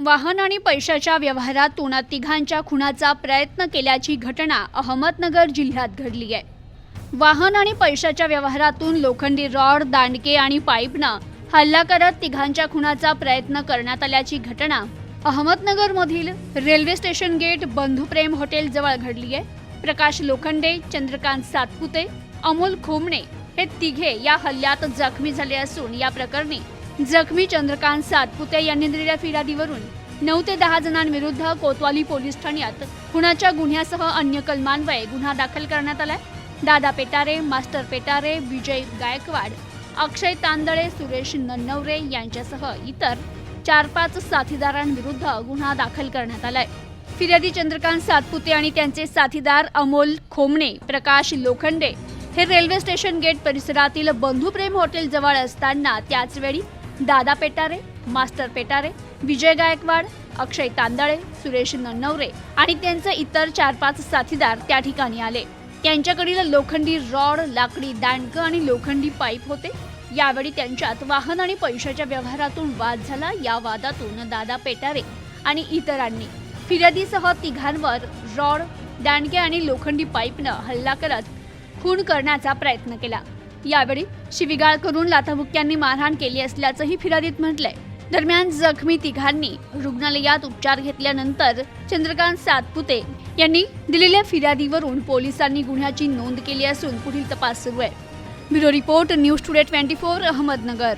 वाहन आणि पैशाच्या व्यवहारातून तिघांच्या खुनाचा प्रयत्न केल्याची घटना अहमदनगर जिल्ह्यात घडली आहे. वाहन आणि पैशाच्या व्यवहारातून लोखंडी रॉड दांडके आणि पाईपनं हल्ला करत तिघांच्या खुनाचा प्रयत्न करण्यात आल्याची घटना अहमदनगरमधील railway station gate Bandhuprem hotel जवळ घडली आहे. प्रकाश लोखंडे चंद्रकांत सातपुते अमोल खोमणे हे तिघे या हल्ल्यात जखमी झाले असून या प्रकरणी जखमी चंद्रकांत सातपुते यांनी दिलेल्या फिर्यादीवरून नऊ ते दहा जणांविरुद्ध कोतवाली पोलीस ठाण्यात खुनाच्या गुन्ह्यासह अन्य कलमान्वये गुन्हा दाखल करण्यात आलाय. दादा पेटारे मास्टर पेटारे विजय गायकवाड अक्षय तांदळे सुरेश नन्नवरे यांच्यासह इतर चार पाच साथीदारांविरुद्ध गुन्हा दाखल करण्यात आलाय. फिर्यादी चंद्रकांत सातपुते आणि त्यांचे साथीदार अमोल खोमणे प्रकाश लोखंडे हे रेल्वे स्टेशन गेट परिसरातील बंधुप्रेम हॉटेल जवळ असताना त्याचवेळी दादा पेटारे मास्टर पेटारे विजय गायकवाड अक्षय तांदळे सुरेश नन्नवरे आणि त्यांचे इतर चार पाच साथीदार त्या ठिकाणी आले. त्यांच्याकडील लोखंडी रॉड लाकडी दांडकं आणि लोखंडी पाईप होते. यावेळी त्यांच्यात वाहन आणि पैशाच्या व्यवहारातून वाद झाला. या वादातून दादा पेटारे आणि इतरांनी फिर्यादीसह तिघांवर रॉड दांडके आणि लोखंडी पाईपनं हल्ला करत खून करण्याचा प्रयत्न केला. यावेळी शिविगाळ करून लाथाबुक्क्यांनी मारहाण केली असल्याचंही फिर्यादीत म्हटलंय. दरम्यान जखमी तिघांनी रुग्णालयात उपचार घेतल्यानंतर चंद्रकांत सातपुते यांनी दिलेल्या फिर्यादीवरून पोलिसांनी गुन्ह्याची नोंद केली असून पुढील तपास सुरू आहे. Bureau report news today twenty four Ahmednagar.